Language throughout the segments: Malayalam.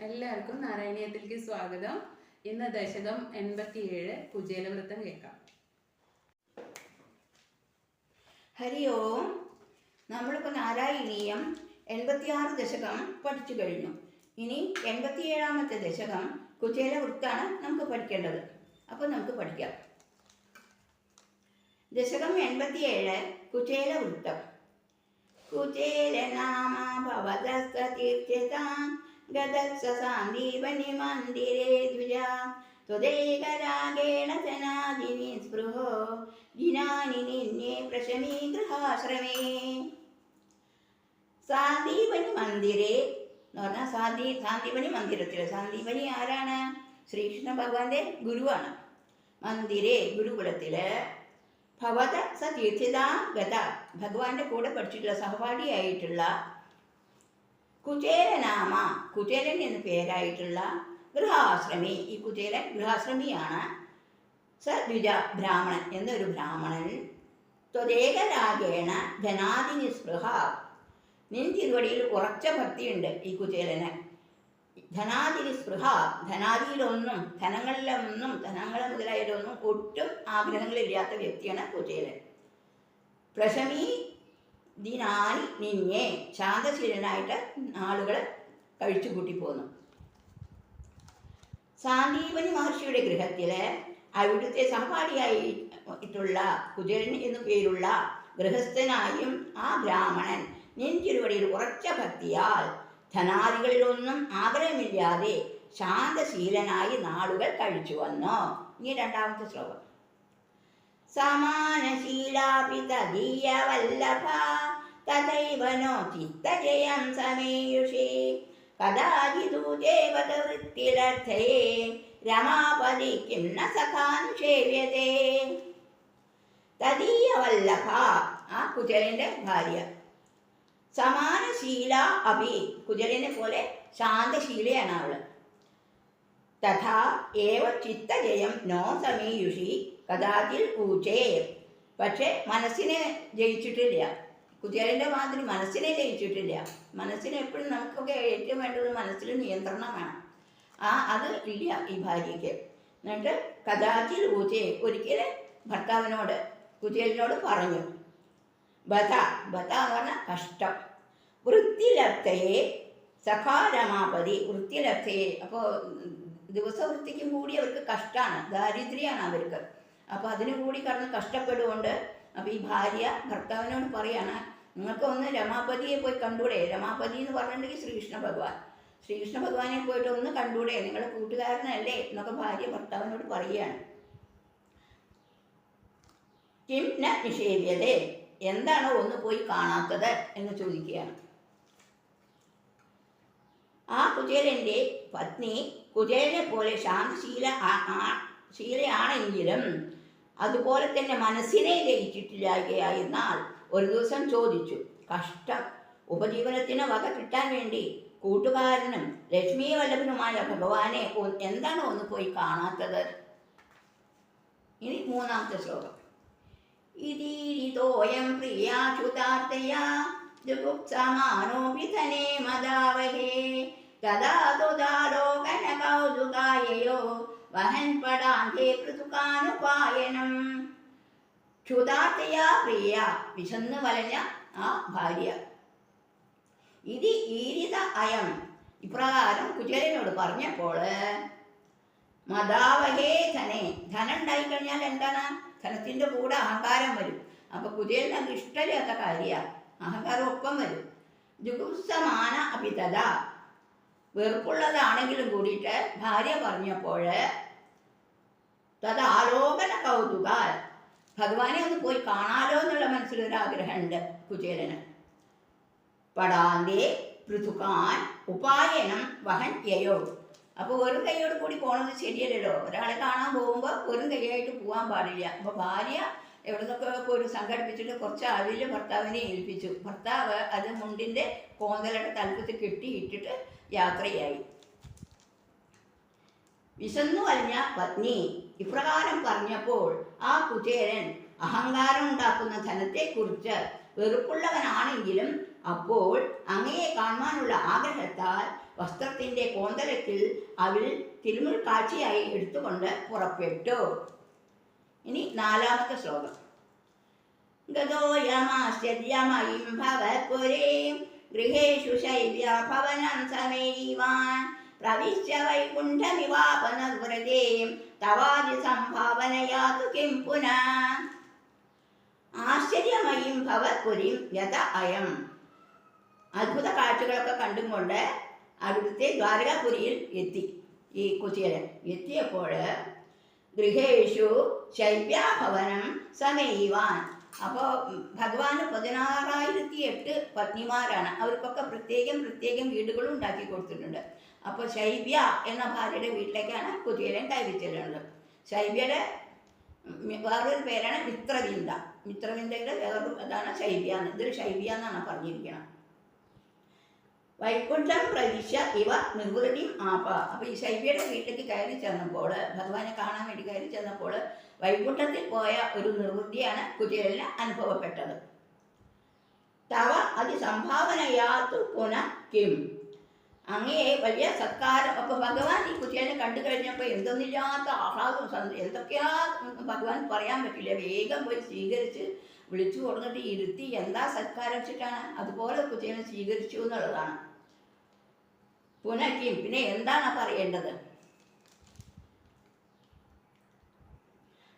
എല്ലാവർക്കും നാരായണീയത്തിലേക്ക് സ്വാഗതം. ഇന്ന് ദശകം എൺപത്തിയേഴ് കുചേലവൃത്തം കേൾക്കാം. ഹരി ഓം. നമ്മളിപ്പോൾ നാരായണീയം എൺപത്തിയാറ് ദശകം പഠിച്ചു കഴിഞ്ഞു. ഇനി എൺപത്തിയേഴാമത്തെ ദശകം കുചേലവൃത്താണ് നമുക്ക് പഠിക്കേണ്ടത്. അപ്പോൾ നമുക്ക് പഠിക്കാം. ദശകം എൺപത്തിയേഴ് കുചേലവൃത്തം. വൃത്തം കുചേല നാമ ഭവതീർത്ഥ്യതാം ഗതസസാന്ദീപനി മന്ദിരേ ദ്വിജ त्वदैकरागेण जनादिनि स्पृहो ജിനാനി നിന്നെ പ്രശമീ ഗൃഹാശ്രമേ സാന്ദീപനി മന്ദിരേ എന്ന് പറഞ്ഞാൽ സാന്ദീ സാന്ദീപനി മന്ദിരത്തിൽ സാന്ദീപനി ആരാണ് ശ്രീകൃഷ്ണ ഭഗവാന്റെ ഗുരുവാണ് മന്ദിരേ ഗുരുകുലത്തില് ഭവത സ തീർത്ഥിത ഗത ഭഗവാന്റെ കൂടെ പഠിച്ചിട്ടുള്ള സഹപാഠിയായിട്ടുള്ള കുചേരനാമ. കുചേരൻ എന്ന പേരായിട്ടുള്ള ഗൃഹാശ്രമി. ഈ കുചേരൻ ഗൃഹാശ്രമിയാണ്. സദ്വിജ ബ്രാഹ്മണൻ എന്നൊരു ബ്രാഹ്മണൻ. ത്വദേകരാഗേണ ധനാദിനി സ്പൃഹ. നിൻ തിരുവടിയിൽ ഉറച്ച ഭക്തിയുണ്ട് ഈ കുചേരന്. ധനാദിനി സ്പൃഹ. ധനാദിയിലൊന്നും ധനങ്ങളിലൊന്നും ധനങ്ങൾ മുതലായതൊന്നും ഒട്ടും ആഗ്രഹങ്ങളില്ലാത്ത വ്യക്തിയാണ് കുചേരൻ. പ്രശമി ദിനാനി നിന്നെ ശാന്തശീലനായിട്ട് ആളുകൾ കഴിച്ചു കൂട്ടി പോന്നു സാന്ദീപനി മഹർഷിയുടെ ഗൃഹത്തിൽ അവിടുത്തെ സഹപാഠിയായിട്ടുള്ള കുചരൻ എന്നു പേരുള്ള ഗൃഹസ്ഥനായും ആ ബ്രാഹ്മണൻ നെഞ്ചിരുവടിയിൽ ഉറച്ച ഭക്തിയാൽ ധനാദികളിലൊന്നും ആഗ്രഹമില്ലാതെ ശാന്തശീലനായി നാളുകൾ കഴിച്ചു വന്നു. ഇനി രണ്ടാമത്തെ ശ്ലോകം. സമാനശീലാപി തദീയ വല്ലഭ തഥൈവ നോ ചിത്തജയം സമേയുഷേ. കഥാചിതൂജേവതവൃത്തിലർത്ഥേ രമാപതി കിം ന സഖാനുഷേവ്യതേ. തദീയ വല്ലഭ ആ കുചരന്റെ ഭാര്യ. സമാനശീല അഭി കുചരനെ പോലെ ശാന്തശീലയാണ് അവൾ. തഥാ ഏവ ചിത്തജയം നോ സമീയുഷി കഥാചിൽ ഊചേ പക്ഷെ മനസ്സിനെ ജയിച്ചിട്ടില്ല. കുചേരന്റെ മാതിരി മനസ്സിനെ ജയിച്ചിട്ടില്ല. മനസ്സിനെ എപ്പോഴും നമുക്കൊക്കെ ഏറ്റവും വേണ്ടത് മനസ്സിൽ നിയന്ത്രണം വേണം ആ അത് ഇല്ല ഈ ഭാര്യയ്ക്ക്. എന്നിട്ട് കഥാചിൽ ഊചേ ഒരിക്കലും ഭർത്താവിനോട് കുതിരനോട് പറഞ്ഞു. ബത ബധ എന്ന് പറഞ്ഞാൽ കഷ്ടം. വൃത്തിലബ്ധയെ സഖാരമാപതി വൃത്തിലബ്ധയെ. അപ്പോൾ ദിവസവൃത്തിക്കും കൂടി അവർക്ക് കഷ്ടമാണ് ദാരിദ്ര്യമാണ് അവർക്ക്. അപ്പോൾ അതിന് കൂടി കടന്ന് കഷ്ടപ്പെടുകൊണ്ട് അപ്പോൾ ഈ ഭാര്യ ഭർത്താവിനോട് പറയാണ് നിങ്ങൾക്ക് ഒന്ന് രമാപതിയെ പോയി കണ്ടൂടെ? രമാപതി എന്ന് പറഞ്ഞിട്ടുണ്ടെങ്കിൽ ശ്രീകൃഷ്ണ ഭഗവാൻ. ശ്രീകൃഷ്ണ ഭഗവാനെ പോയിട്ട് ഒന്ന് കണ്ടൂടെ? നിങ്ങളുടെ കൂട്ടുകാരനല്ലേ? എന്നൊക്കെ ഭാര്യ ഭർത്താവിനോട് പറയുകയാണ്. കിം ന നിഷേധ്യതേ? എന്താണോ ഒന്ന് പോയി കാണാത്തത് എന്ന് ചോദിക്കുകയാണ്. ആ കുചേലന്റെ പത്നി കുചേലനെ പോലെ ശാന്തശീല ആ- ശീലയാണെങ്കിലും അതുപോലെ തന്നെ മനസ്സിനെ ജയിച്ചിട്ടില്ലായകയായിരുന്നാൽ ഒരു ദിവസം ചോദിച്ചു കഷ്ടം. ഉപജീവനത്തിന് വക കിട്ടാൻ വേണ്ടി കൂട്ടുകാരനും ലക്ഷ്മി വല്ലഭനുമായ ഭഗവാനെ എന്താണ് ഒന്ന് പോയി കാണാത്തത്? ഇനി മൂന്നാമത്തെ ശ്ലോകം. ഇതീരിതോയം പ്രിയാച്യുതാർത്ഥയാ ജുഗുപ്സമാനോപി ധനേ മദാവഹേ. തഥാ കൗതുകായയോ വഹൻ പടാന്തേ പൃഥുകാനുപായനം. ക്ഷുതാർത്ഥയാ പ്രിയ വിശന്ന് വലഞ്ഞ ആ ഭാര്യ. ഇത് ഈരിത അയം ഇപ്രകാരം കുചേരനോട് പറഞ്ഞപ്പോൾ മതാവഹേ ധനെ ധനം ഉണ്ടായി കഴിഞ്ഞാൽ എന്താണ്? ധനത്തിന്റെ കൂടെ അഹങ്കാരം വരും. അപ്പൊ കുചേരൻ അത് ഇഷ്ടമില്ലാത്ത കാര്യമാണ് അഹങ്കാരം ഒപ്പം വരും. ജുഗുപ്സമാന അഭിതത വെറുപ്പുള്ളതാണെങ്കിലും കൂടിയിട്ട് ഭാര്യ പറഞ്ഞപ്പോൾ തത് ആലോകന കൗതുക ഭഗവാനെ ഒന്ന് പോയി കാണാലോ എന്നുള്ള മനസ്സിലൊരാഗ്രഹമുണ്ട് കുചേലന്. പടാന്തേ പൃഥുക്കാൻ ഉപായനം വഹൻ യയോ. അപ്പോൾ വെറും കൈയോട് കൂടി പോണത് ശരിയല്ലല്ലോ. ഒരാളെ കാണാൻ പോകുമ്പോൾ വെറും കൈയായിട്ട് പോകാൻ പാടില്ല. അപ്പോൾ ഭാര്യ എവിടെ നിന്നൊക്കെ ഒരു സംഘടിപ്പിച്ചിട്ട് കുറച്ച് അവിൽ ഭർത്താവിനെ ഏൽപ്പിച്ചു. ഭർത്താവ് അത് മുണ്ടിന്റെ കോന്തലയുടെ തലപ്പത്ത് കെട്ടിയിട്ടിട്ട് യാത്രയായി. വിശന്നു വലിഞ്ഞ പത്നി ഇപ്രകാരം പറഞ്ഞപ്പോൾ ആ കുചേരൻ അഹങ്കാരം ഉണ്ടാക്കുന്ന ധനത്തെക്കുറിച്ച് വെറുപ്പുള്ളവനാണെങ്കിലും അപ്പോൾ അങ്ങയെ കാണുവാനുള്ള ആഗ്രഹത്താൽ വസ്ത്രത്തിന്റെ കോന്തലത്തിൽ അവൾ തിരുമുൽ കാഴ്ചയായി എടുത്തുകൊണ്ട് പുറപ്പെട്ടു. ഇനി നാലാമത്തെ ശ്ലോകം. ഗതോയമാശ്ചര്യമയും ഭവപുരീം ഗൃഹേഷു ശൈല്യ ഭവനം സമേവാൻ പ്രവിശ്യ വൈകുണ്ഠമിവാപനവ്രതേം തവാദി സംഭാവനയാതു കിം പുനഃ ആശ്ചര്യമയും ഭവപുരിം യഥ അയം അത്ഭുത കാഴ്ചകളൊക്കെ കണ്ടും കൊണ്ട് അവിടുത്തെ ദ്വാരകാപുരിയിൽ എത്തി. ഈ കുചേലൻ എത്തിയപ്പോൾ ഗൃഹേഷു ശൈവ്യാഭവനം സമയിവാൻ അപ്പോൾ ഭഗവാന് പതിനാറായിരത്തി എട്ട് പത്നിമാരാണ്. അവർക്കൊക്കെ പ്രത്യേകം പ്രത്യേകം വീടുകളും ഉണ്ടാക്കി കൊടുത്തിട്ടുണ്ട്. അപ്പോൾ ശൈവ്യ എന്ന ഭാര്യയുടെ വീട്ടിലേക്കാണ് കുചേലൻ കയറി ചെല്ലുന്നത് ശൈവ്യയുടെ വേറൊരു പേരാണ് മിത്രവിന്ദ. മിത്രവിന്ദയുടെ വേറൊരു അതാണ് ശൈവ്യ എന്ന്. ഇതൊരു ശൈവ്യ എന്നാണ് പറഞ്ഞിരിക്കുന്നത്. വൈകുണ്ഠം പ്രവിശ്യ ഇവ നിർവൃതിയും ആപ. അപ്പോൾ ഈ ശൈവ്യയുടെ വീട്ടിലേക്ക് കയറി ചെന്നപ്പോൾ ഭഗവാനെ കാണാൻ വേണ്ടി കയറി ചെന്നപ്പോൾ വൈകുണ്ഠത്തിൽ പോയ ഒരു നിർവൃത്തിയാണ് കുതിരലിന് അനുഭവപ്പെട്ടത്. തവ അതിസംഭാവനയാത്തു പുന കിം. അങ്ങേ വലിയ സത്കാരം. അപ്പൊ ഭഗവാൻ ഈ കുട്ടിയെ കണ്ടു കഴിഞ്ഞപ്പോൾ എന്തൊന്നില്ലാത്ത ആഹ്ലാദം സന്ത- എന്തൊക്കെയാ ഭഗവാൻ പറയാൻ പറ്റില്ല. വേഗം പോയി സ്വീകരിച്ച് വിളിച്ചു കൊടുത്തിട്ട് ഇരുത്തി എന്താ സത്കാരം വെച്ചിട്ടാണ്? അതുപോലെ കുട്ടിയെ സ്വീകരിച്ചു എന്നുള്ളതാണ്. പുനഃക്കും പിന്നെ എന്താണ് പറയേണ്ടത്?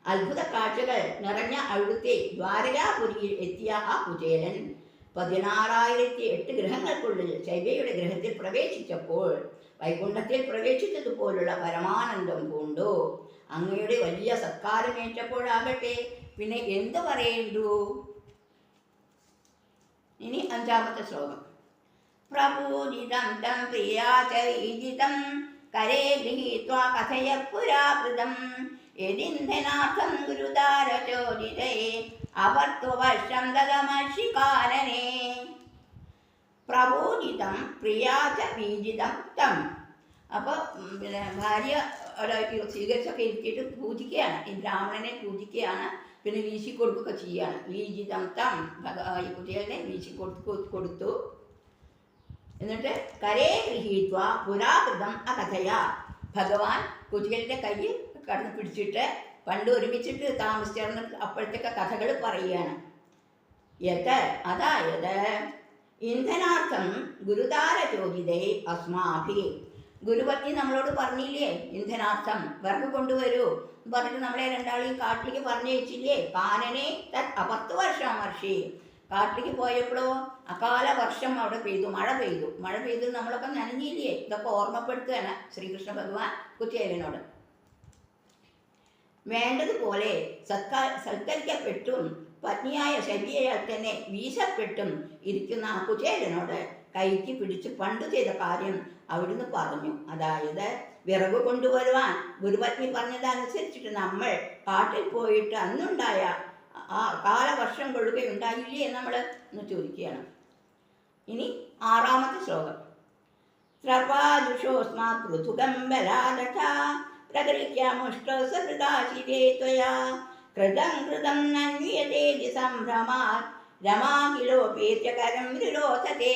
അത്ഭുത കാഴ്ചകൾ നിറഞ്ഞ അവിടുത്തെ ദ്വാരകാപുരിയിൽ എത്തിയ ആ കുചേലൻ പതിനാറായിരത്തി എട്ട് ഗ്രഹങ്ങൾക്കുള്ളിൽ ശൈവയുടെ ഗ്രഹത്തിൽ പ്രവേശിച്ചപ്പോൾ വൈകുണ്ഠത്തിൽ പ്രവേശിച്ചതുപോലുള്ള പരമാനന്ദം പൂണ്ടു. അങ്ങയുടെ വലിയ സത്കാരമേറ്റപ്പോഴാകട്ടെ പിന്നെ എന്ത് പറയേണ്ടു? ഇനി അഞ്ചാമത്തെ ശ്ലോകം. പ്രപൂജിതം തം പ്രിയാചരീജിതം കരേ ഗൃഹീത്വാ കഥയ പുരാകൃതം ഗുരുതാരചോദിതേ അവർത്തുവർഷം ദഗമർഷികാനനെ പ്രബോധിതം പ്രിയാച വീജിതം തം. അപ്പോൾ പിന്നെ ഭാര്യ അവിടെ സ്വീകരിച്ചൊക്കെ ഇരുത്തിയിട്ട് പൂജിക്കുകയാണ് ഈ ബ്രാഹ്മണനെ പൂജിക്കുകയാണ് പിന്നെ വീശി കൊടുക്കുക ചെയ്യുകയാണ് വീജിതം തം ഈ കുട്ടികളെ വീശി കൊടുത്തു. കൊടുത്തു എന്നിട്ട് കരേ ഗൃഹീത്വ പുരാകൃതം അകഥയ. ഭഗവാൻ കുട്ടികളുടെ കൈ കടന്ന് പിടിച്ചിട്ട് പണ്ട് ഒരുമിച്ചിട്ട് താമസിച്ചിരുന്ന അപ്പോഴത്തേക്ക് കഥകൾ പറയുകയാണ്. യത് അതായത് ഇന്ധനാർത്ഥം ഗുരുതാര ചോദിതേ അസ്മാഭി. ഗുരുപത്നി നമ്മളോട് പറഞ്ഞില്ലേ ഇന്ധനാർത്ഥം വിറക് കൊണ്ടുവരൂ. പറഞ്ഞിട്ട് നമ്മളെ രണ്ടാളെയും കാട്ടിലേക്ക് പറഞ്ഞയച്ചില്ലേ കാനനെ തത് അപത്ത് വർഷം വർഷി. കാട്ടിലേക്ക് പോയപ്പോഴോ അകാല വർഷം അവിടെ പെയ്തു മഴ പെയ്തു. മഴ പെയ്തു നമ്മളൊക്കെ നനഞ്ഞില്ലേ? ഇതൊക്കെ ഓർമ്മപ്പെടുത്തുകയാണ് ശ്രീകൃഷ്ണ ഭഗവാൻ കുച്ചേലനോട് വേണ്ടതുപോലെ സത്കാ സൽക്കരിക്കപ്പെട്ടും പത്നിയായ ശരിയാൽ തന്നെ വീശപ്പെട്ടും ഇരിക്കുന്ന ആ കുചേരനോട് കൈക്ക് പിടിച്ച് പണ്ട് ചെയ്ത കാര്യം അവിടുന്ന് പറഞ്ഞു. അതായത് വിറക് കൊണ്ടുവരുവാൻ ഗുരുപത്നി പറഞ്ഞതനുസരിച്ചിട്ട് നമ്മൾ കാട്ടിൽ പോയിട്ട് അന്നുണ്ടായ ആ കാലവർഷം കൊള്ളുകയുണ്ടായില്ലേ നമ്മൾ എന്ന് ചോദിക്കുകയാണ്. ഇനി ആറാമത്തെ ശ്ലോകം. സ്രപാദുഷോസ്മാത് പൃഥുകം പ്രകൃത്യാമുഷ്ടോ സൃതാശിരേ ത്വയാ. കൃതം കൃതം ദിസം സംഭ്രമാത്. രമാകിലോപേത്യകരം വിരോധത്തെ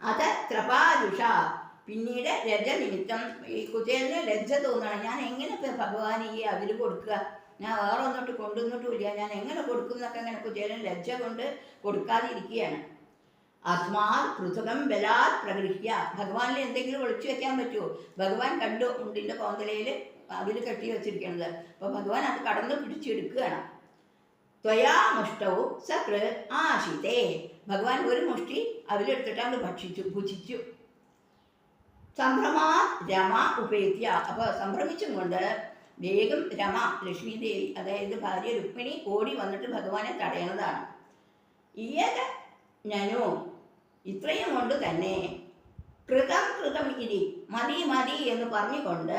അത ത്രപാദുഷ പിന്നീട് രജ നിമിത്തം ഈ കുതിരന് ലജ്ജ തോന്നണം ഞാൻ എങ്ങനെ ഭഗവാൻ ഈ അവർ കൊടുക്കുക? ഞാൻ വേറെ ഒന്നിട്ട് കൊണ്ടുവന്നിട്ടുമില്ല. ഞാൻ എങ്ങനെ കൊടുക്കും എന്നൊക്കെ ഇങ്ങനെ കുതിരന് ലജ്ജ കൊണ്ട് കൊടുക്കാതിരിക്കുകയാണ്. അസ്മാൽ പൃഥകം ബലാൽ പ്രഗൃഹ്യ. ഭഗവാനിൽ എന്തെങ്കിലും ഒളിച്ചു വെക്കാൻ പറ്റുമോ ഭഗവാൻ കണ്ടു മുണ്ടിന്റെ കോന്തലയിൽ അതിൽ കെട്ടി വെച്ചിരിക്കുന്നത് അപ്പൊ ഭഗവാൻ അത് കടന്ന് പിടിച്ചെടുക്കുകയാണ്. ത്വയാ മുഷ്ടവും സകൃ ആശിതേ. ഭഗവാൻ ഒരു മുഷ്ടി അതിലെടുത്തിട്ട് അങ്ങ് ഭക്ഷിച്ചു ഭുജിച്ചു. സംഭ്രമാ രമ ഉപേത്യ. അപ്പൊ സംഭ്രമിച്ചും കൊണ്ട് വേഗം രമ ലക്ഷ്മി ദേവി അതായത് ഭാര്യ രുക്മിണി ഓടി വന്നിട്ട് ഭഗവാനെ തടയുന്നതാണ്. ഈയക ഞാനോ? ഇത്രയും കൊണ്ട് തന്നെ കൃതം കൃതം ഇനി മതി മതി എന്ന് പറഞ്ഞുകൊണ്ട്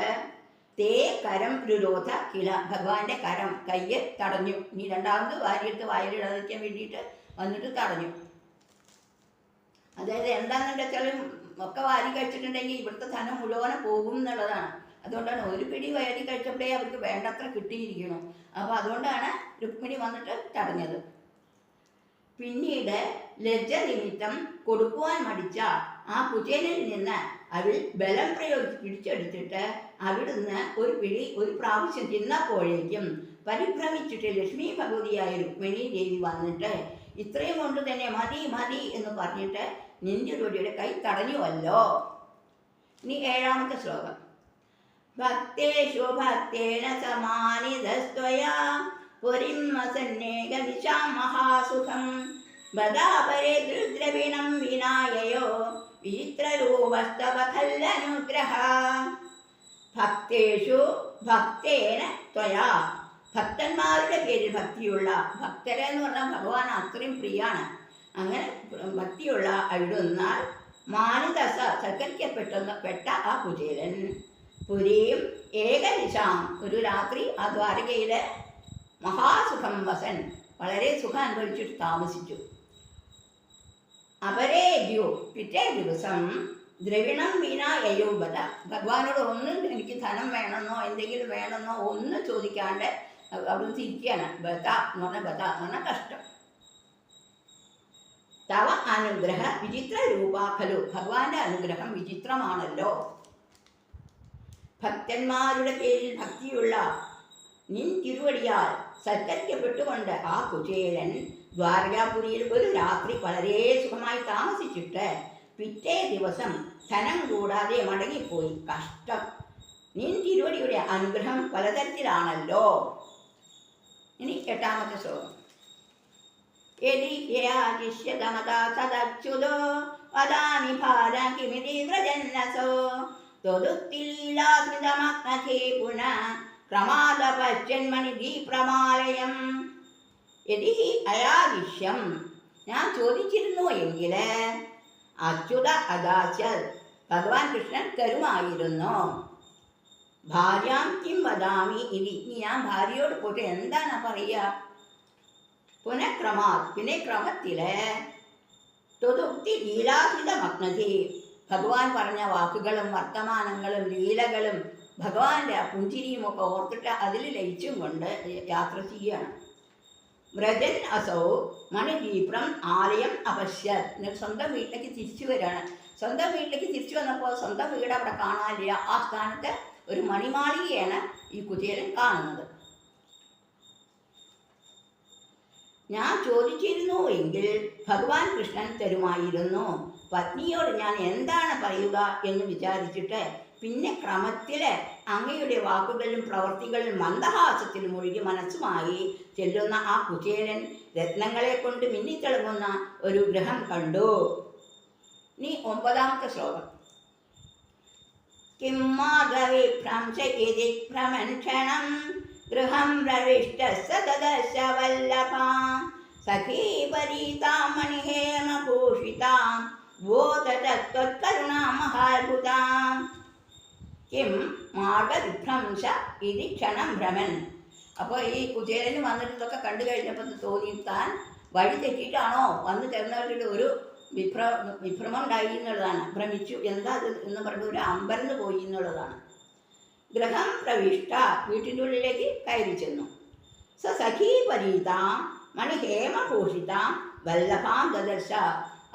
തേ കരം രുരോധ കിള. ഭഗവാന്റെ കരം കയ്യെ തടഞ്ഞു. ഇനി രണ്ടാമത് വാരിയെടുത്ത് വായിലിടാതിരിക്കാൻ വേണ്ടിയിട്ട് വന്നിട്ട് തടഞ്ഞു. അതായത് എന്താണെന്ന് വെച്ചാൽ ഒക്കെ വാരി കഴിച്ചിട്ടുണ്ടെങ്കിൽ ഇവിടുത്തെ ധനം മുഴുവനെ പോകും എന്നുള്ളതാണ്. അതുകൊണ്ടാണ് ഒരു പിടി വാരി കഴിച്ചപ്പോഴേ അവർക്ക് വേണ്ടത്ര കിട്ടിയിരിക്കണം അപ്പോൾ അതുകൊണ്ടാണ് രുക്മിണി വന്നിട്ട് തടഞ്ഞത്. പിന്നീട് ലജ്ജ നിമിത്തം കൊടുക്കുവാൻ മടിച്ച ആ കുചേലനിൽ നിന്ന് അവൾ ബലം പ്രയോഗിച്ച് പിടിച്ചെടുത്തിട്ട് അവിടുന്ന് ഒരു പിടി ഒരു പ്രാവശ്യം തിന്നപ്പോഴേക്കും പരിഭ്രമിച്ചിട്ട് ലക്ഷ്മി ഭഗവതിയായ രുക്മിണി ദേവി വന്നിട്ട് ഇത്രയും കൊണ്ട് തന്നെ മതി മതി എന്ന് പറഞ്ഞിട്ട് നിന്റുരുടിയുടെ കൈ തടഞ്ഞുവല്ലോ. ഇനി ഏഴാമത്തെ ശ്ലോകം. ഭക്തേഷു ഭക്തേന സമാനിതസ്ത്വയാ പുരിം വസന്നേകദിശാം മഹാസുഖം ബദാപരേ ദൃദ്രവിണം വിനായയോ വിചിത്രരൂപസ്തവ ഖല്ലനുഗ്രഹ ഭക്തേഷു ഭക്തേന ത്വയാ. ഭക്തന്മാരുടെ പേരിൽ ഭക്തിയുള്ള ഭക്തരെ എന്ന് പറഞ്ഞാൽ ഭഗവാൻ അത്രയും പ്രിയാണ്. അങ്ങനെ ഭക്തിയുള്ള അവിടുന്നാൽ മാനുദസ സൽക്കരിക്കപ്പെട്ടെന്ന് പെട്ട ആ കുചേലൻ. പുരിയും ഏകനിശാം. ഒരു രാത്രി ആ ദ്വാരകയിലെ മഹാസുഖം വസൻ വളരെ സുഖം അനുഭവിച്ചിട്ട് താമസിച്ചു. അപരേദ്യു പിറ്റേ ദിവസം ദ്രവിണം വീണ യയോബത ഭഗവാനോട് ഒന്നും എനിക്ക് ധനം വേണമെന്നോ എന്തെങ്കിലും വേണമെന്നോ ഒന്നും ചോദിക്കാണ്ട് അവ- അവിടുന്ന് തിരിക്കുകയാണ് ബത എന്ന് പറഞ്ഞ ബത എന്ന് പറഞ്ഞാൽ കഷ്ടം. തവ അനുഗ്രഹ വിചിത്ര രൂപാഖലു ഭഗവാന്റെ അനുഗ്രഹം വിചിത്രമാണല്ലോ. ഭക്തന്മാരുടെ പേരിൽ ഭക്തിയുള്ള നിൻ തിരുവടിയാൽ സൽക്കരിക്കപ്പെട്ടുകൊണ്ട് ആ കുചേലൻ ദ്വാരകാപുരിയിൽ ഒരു രാത്രി വളരെ സുഖമായി താമസിച്ചിട്ട് പിറ്റേ ദിവസം ധനം കൂടാതെ മടങ്ങിപ്പോയി. കഷ്ടം. നിൻ തിരുവടിയുടെ അനുഗ്രഹം പലതരത്തിലാണല്ലോ. ഇനി എട്ടാമത്തെ ശ്ലോകം. യദി യാജിഷ്യതമതാ സദച്യുതോ വദാമി ഭാരം കിമിതി വ്രജന്നസോ ത്വദുക്തിലീലാസ്മിതമഗ്നധേ പുന ക്രമാദപശ്ചന്മനിധി പ്രമാലയം യതി അയാദിശ്യം. ഞാൻ ചോദിച്ചിരുന്നു എങ്കിൽ അച്യുത അദാശ ഭഗവാൻ കൃഷ്ണൻ തരുമായിരുന്നു. ഭാര്യാം കിം വദാമി ഇനി ഞാൻ ഭാര്യയോട് പോയിട്ട് എന്താണ് പറയുക പുനഃക്രമാ പിന്നെ ക്രമത്തിൽ തൊതുക്തി ലീലാഹിത മഗ്നതി ഭഗവാൻ പറഞ്ഞ വാക്കുകളും വർത്തമാനങ്ങളും ലീലകളും ഭഗവാന്റെ ആ പുഞ്ചിരിയും ഒക്കെ ഓർത്തിട്ട് അതിൽ ലയിച്ചും കൊണ്ട് യാത്ര ചെയ്യുകയാണ്. വ്രജൻ അസൗ മണിദീപ്രം ആലയം അപശ്യ സ്വന്തം വീട്ടിലേക്ക് തിരിച്ചു വരികയാണ്. സ്വന്തം വീട്ടിലേക്ക് തിരിച്ചു വന്നപ്പോൾ സ്വന്തം വീട് അവിടെ കാണാനില്ല. ആ സ്ഥാനത്ത് ഒരു മണിമാളികയാണ് ഈ കുതിരൻ കാണുന്നത്. ഞാൻ ചോദിച്ചിരുന്നു എങ്കിൽ ഭഗവാൻ കൃഷ്ണൻ തരുമായിരുന്നു. പത്നിയോട് ഞാൻ എന്താണ് പറയുക എന്ന് വിചാരിച്ചിട്ട് പിന്നെ ക്രമത്തിൽ അങ്ങയുടെ വാക്കുകളിലും പ്രവർത്തികളിലും മന്ദഹാസത്തിലും ഒഴുകി മനസ്സുമായി ചെല്ലുന്ന ആ കുചേരൻ രത്നങ്ങളെ കൊണ്ട് മിന്നിത്തിളങ്ങുന്ന ഒരു ഗ്രഹം കണ്ടു. നീ ഒമ്പതാമത്തെ ശ്ലോകം. കിം മാധവിഭ്രംശ ഇതി ഭ്രമൻക്ഷണം ഗൃഹം പ്രവിഷ്ട സദദശ വല്ലഭാം സഖീപരീതാം മണിഹേമഭൂഷിതാം ബോധതത്വത്കരുണാ മഹാത്ഭുതാം കിം മാർഗവിഭ്രംശ ഇതി ക്ഷണം ഭ്രമൻ. അപ്പോൾ ഈ കുചേരന് വന്നിട്ട് ഇതൊക്കെ കണ്ടു കഴിഞ്ഞപ്പോൾ തോന്നി താൻ വഴി തെറ്റിയിട്ടാണോ വന്ന് ചേർന്നവരുടെ ഒരു വിഭ്ര വിഭ്രമം ഉണ്ടായി എന്നുള്ളതാണ്. ഭ്രമിച്ചു എന്താ അത് എന്ന് പറഞ്ഞ ഒരു അമ്പരന്ന് പോയി എന്നുള്ളതാണ്. ഗ്രഹം പ്രവിഷ്ട വീട്ടിന്റെ ഉള്ളിലേക്ക് കയറി ചെന്നു. സ സഖീപരീതാം മണിഹേമഭൂഷിതാം വല്ലഭാം ദദർശ.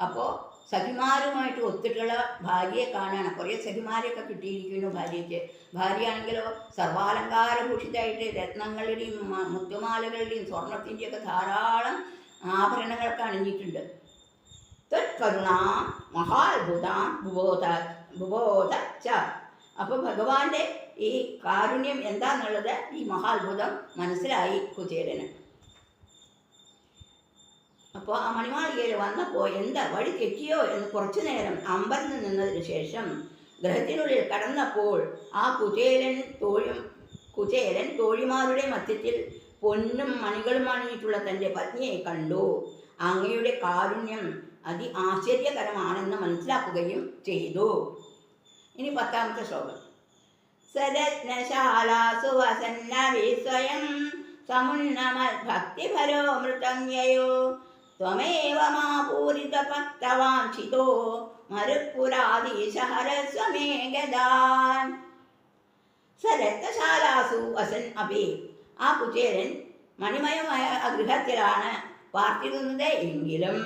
അപ്പോൾ സഖിമാരുമായിട്ട് ഒത്തിട്ടുള്ള ഭാര്യയെ കാണാണ് കുറേ സഖിമാരെയൊക്കെ കിട്ടിയിരിക്കുന്നു ഭാര്യയ്ക്ക്. ഭാര്യയാണെങ്കിലോ സർവാലങ്കാരഭൂഷിതായിട്ട് രത്നങ്ങളുടെയും മുത്തുമാലകളുടെയും സ്വർണത്തിന്റെയൊക്കെ ധാരാളം ആഭരണങ്ങളൊക്കെ അണിഞ്ഞിട്ടുണ്ട്. ത്വത്കരുണ മഹാത്ഭുതാം ഭുബോധ ഭുബോധ ച. അപ്പോൾ ഭഗവാന്റെ ഈ കാരുണ്യം എന്താന്നുള്ളത് ഈ മഹാത്ഭുതം മനസ്സിലായി കുചേരന് അപ്പോൾ ആ മണിമാളികയിൽ വന്നപ്പോൾ എന്താ വഴി തെറ്റിയോ എന്ന് കുറച്ചു നേരം അമ്പരന്ന് നിന്നതിന് ശേഷം ഗ്രഹത്തിനുള്ളിൽ കടന്നപ്പോൾ ആ കുചേലൻ തോഴി കുചേലൻ തോഴിമാരുടെ മധ്യത്തിൽ പൊന്നും മണികളും അണിഞ്ഞിട്ടുള്ള തന്റെ പത്നിയെ കണ്ടു. അങ്ങയുടെ കാരുണ്യം അതി ആശ്ചര്യകരമാണെന്ന് മനസ്സിലാക്കുകയും ചെയ്തു. ഇനി പത്താമത്തെ ശ്ലോകം. സരത്നശാലാസു വസന്നവി സ്വയം സമുന്നമ ഭക്തിഫലോ മൃതഞ്ജയോ മാ പൂരിത ഭക്തവാഞ്ചിതോ മരുപ്പുരാധീശ ഹരസ്വമേ ഗദാൻ സരത്നശാലാസു വസൻ അപി. ആ കുചേരൻ മണിമയമായ ഗൃഹത്തിലാണ് പാർത്തിരുന്നത് എങ്കിലും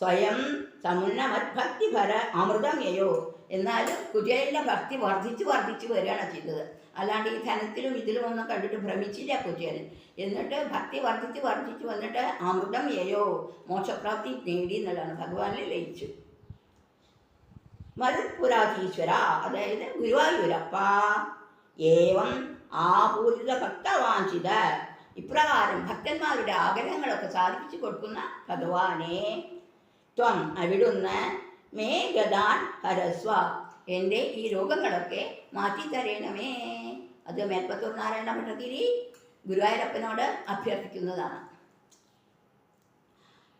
സ്വയം സമുന്നമദ്ഭക്തിഭര അമൃതമയോ എന്നാലും കുചേലന്റെ ഭക്തി വർദ്ധിച്ചു വർദ്ധിച്ചു വരികയാണ് ചെയ്തത്. അല്ലാണ്ട് ഈ ധനത്തിലും ഇതിലും ഒന്നും കണ്ടിട്ട് ഭ്രമിച്ചില്ല കുചേലൻ എന്നിട്ട് ഭക്തി വർദ്ധിച്ച് വർദ്ധിച്ച്. വന്നിട്ട് അമൃതം യയോ മോക്ഷപ്രാപ്തി നേടി എന്നുള്ളതാണ്. ഭഗവാനിൽ ലയിച്ചു. മരുപുരാധീശ്വര അതായത് ഗുരുവായൂരപ്പ. ഏവം ആപൂരിത ഭക്തവാഞ്ചിത ഇപ്രകാരം ഭക്തന്മാരുടെ ആഗ്രഹങ്ങളൊക്കെ സാധിപ്പിച്ചു കൊടുക്കുന്ന ഭഗവാനെ. ത്വം അവിടുന്ന് മേ ഗതാൻ ഹരസ്വ. എന്റെ ഈ രോഗങ്ങളൊക്കെ മാറ്റിത്തരേണമേ. അത് മേൽപ്പത്തൂർ നാരായണ ഭട്ടഗിരി ഗുരുവായൂരപ്പനോട് അഭ്യർത്ഥിക്കുന്നതാണ്.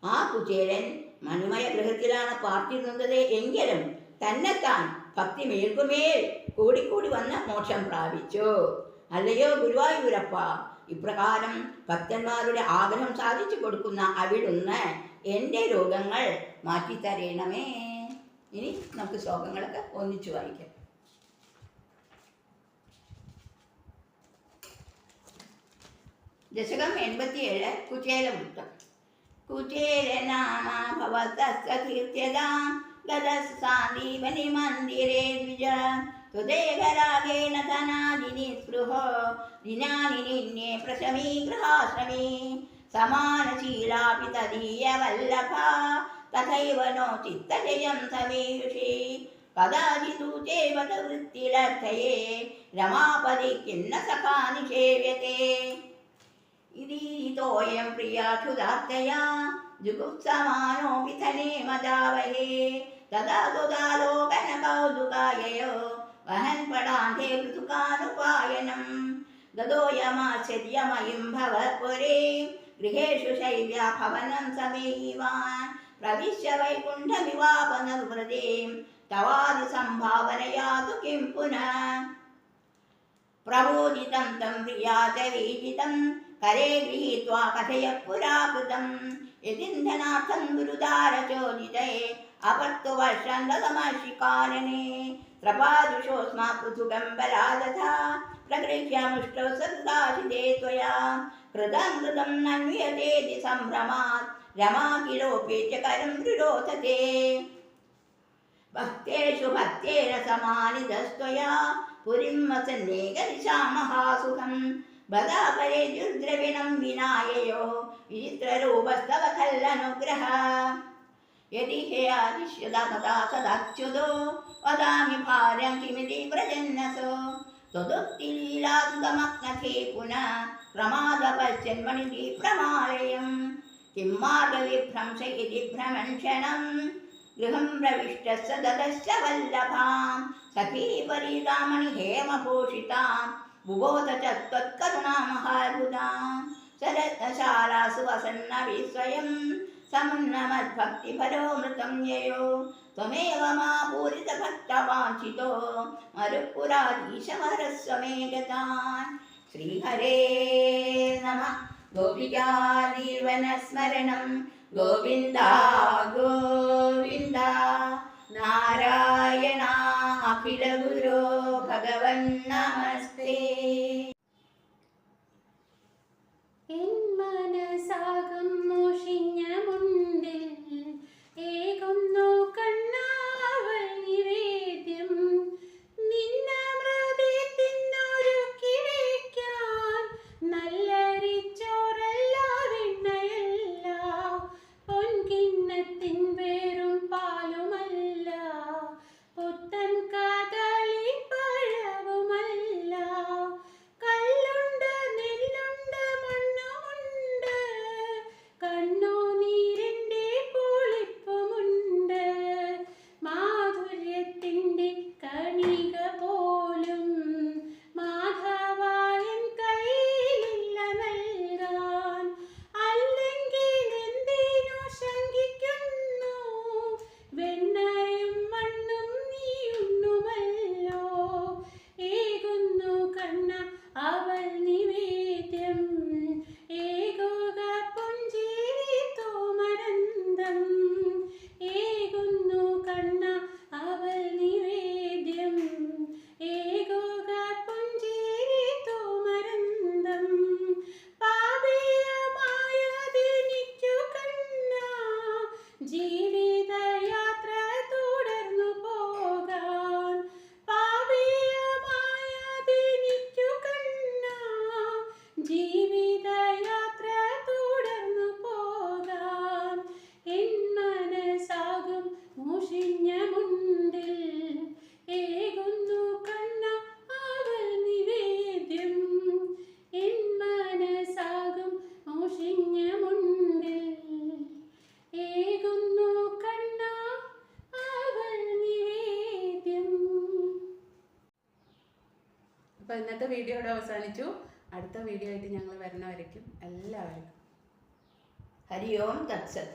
ആ കുചേരൻ മനുമയ ഗൃഹത്തിലാണ് പാർത്തിരുന്നത് എങ്കിലും തന്നെത്താൻ ഭക്തി മേൽക്കുമേൽ കൂടിക്കൂടി വന്ന് മോക്ഷം പ്രാപിച്ചു. അല്ലയോ ഗുരുവായൂരപ്പ ഇപ്രകാരം ഭക്തന്മാരുടെ ആഗ്രഹം സാധിച്ചു കൊടുക്കുന്ന അവിടുന്ന് എന്റെ രോഗങ്ങൾ മാറ്റിത്തരേണമേ. ഇനി നമുക്ക് ശ്ലോകങ്ങളൊക്കെ ഒന്നിച്ചു വായിക്കാം ദശകം എൺപത്തിയേഴ് കുചേലവൃത്തം കുചേരനാമ ഭവതസ്യ കീർത്യതാം ഗതസാന്ദീപനി മന്ദിരേ ദ്വിജ ഹൃദയകരാഗേണ ധനാദിനി സ്പൃഹോ ദിനാനി നിന്നെ പ്രശമീ ഗൃഹാശ്രമീ സമാനശീലാപി തദീയ വല്ലഭ തഥൈവ നോ ചിത്തജയം സമീയുഷി കഥാചിതു ചേവത വൃത്തിലർത്ഥയേ രമാപതി കിന്ന സഖാ നിഷേവ്യത്തെ ഇതീതോയം പ്രിയാക്ഷുതാർത്ഥയാ ജുഗുപ്സമാനോപി ധനേ മദാവഹേ തഥാ തുദാലോകന കൗതുകായയോ വഹൻ പടാന്ധേ പൃഥുകാനുപായനം ദദോയമാശ്ചര്യമയും ഭവപുരേ ഗൃഹേഷു ശൈവ്യാ प्रविश्य वैकुण्ठविवापनवृतिं तवादिसम्भावनया तु किं पुनः? प्रबोधितं तं प्रिया च वीजितं करे गृहीत्वा कथय पुराकृतं। यदिन्धनार्थं गुरुदारचोदिते अपर्तु वर्षन्दतमशिकारणे पृथुकं पृथुगम्बरा तथा प्रगृह्यमुष्टौ सदाशिते त्वया। कृतं कृतं नन्वियतेति सम्भ्रमात् रमा किलोपेत्य करं दृढोतते भक्तेषु भक्तेन समानिधस्त्वया पुरीं वसन्ने गरिषा महासुखम् बदापरे दुर्द्रविणं विनाययो विचित्ररूपस्तव खल्लनुग्रह यदि हे आदिश्यदा सदाच्युतो वदामि भार्यं किमिति व्रजन्नसो। त्वदुक्तिलीलादुगमग्नथे पुनः प्रमादपश्चन्मणिः प्रमालयम् किं मार्गविभ्रंश इति भ्रमं गृहं प्रविष्टः स ददश्च वल्लभां सखी परिरामणि बुबोध च त्वत्कुना महाभुदां वसन्नवि स्वयं समुन्नमद्भक्तिफरो मृतं ययो। त्वमेव मा पूरितभक्तवाञ्छितो मापूरितभक्तवाञ्चितो मरुपुरादीशमरस्वगतान् श्रीहरे नमः। ഗോപികാജീവനസ്മരണം ഗോവിന്ദ ഗോവിന്ദ നാരായണ അഖില ഗുരോ ഭഗവൻ നമസ്തേ. എൻ മോഷിഞ്ഞ മുണ്ടിൽ ഏകുന്നു കണ്ണാ അപ്പോൾ വീഡിയോ ഇവിടെ അവസാനിച്ചു. അടുത്ത വീഡിയോ ആയിട്ട് ഞങ്ങൾ വരുന്നവരേക്കും എല്ലാവർക്കും. ഹരി ഓം തത്സത്.